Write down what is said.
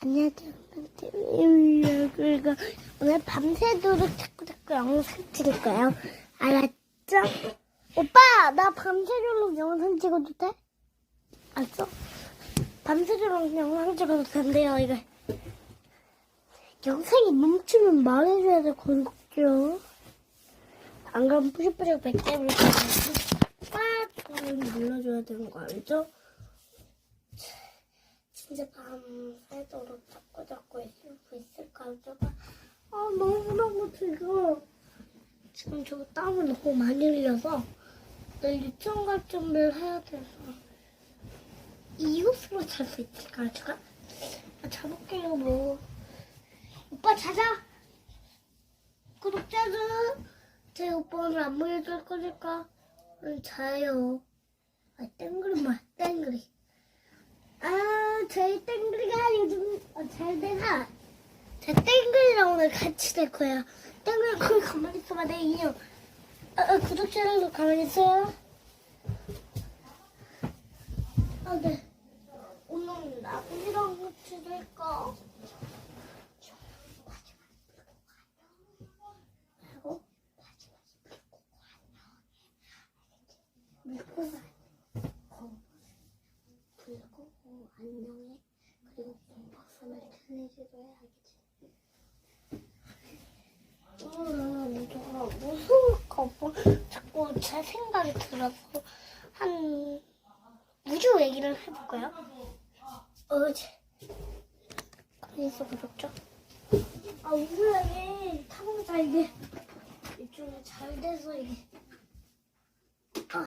안녕하세요. TV입니다. 오늘 밤새도록 자꾸 자꾸 영상 찍을 거예요. 알았죠? 오빠, 나 밤새도록 영상 찍어도 돼? 알았어? 밤새도록 영상 찍어도 된대요, 이거. 영상이 멈추면 말해줘야 돼, 걸죠. 안 그러면 뿌리뿌리 백개를 빡! 눌러줘야 되는 거 알죠? 진짜 밤새도록 자꾸 자꾸 있을 수 있을까요? 저가 아 너무 너무 지금 지금 저 땀을 너무 많이 흘려서 내일 유치원 갈 준비를 해야 돼서 이 옷으로 잘 수 있을까요? 제가? 아, 자볼게요 뭐. 오빠 자자! 구독자들 제 오빠 오늘 안 보여줄 거니까. 자요. 아 땡그리만 땡그리 아, 저희 땡글이가 요즘 어, 잘 돼서 제 땡글이랑 오늘 같이 될 거예요. 땡글 거기 가만히 있어봐, 내 인형. 아, 아, 구독자들도 가만히 있어요. 아, 네. 오늘 나비랑 같이 될까? 마지막에 물고 가요. 불고 안녕해 그리고 공박선을 ten해줘야 하겠지 오늘은 정말 무서울까 봐 자꾸 제 생각이 들어서 한 우주 얘기를 해볼까요? 어제 그래서 그렇죠? 아 우주 얘기 타고 자 이게 좀잘 돼서 이게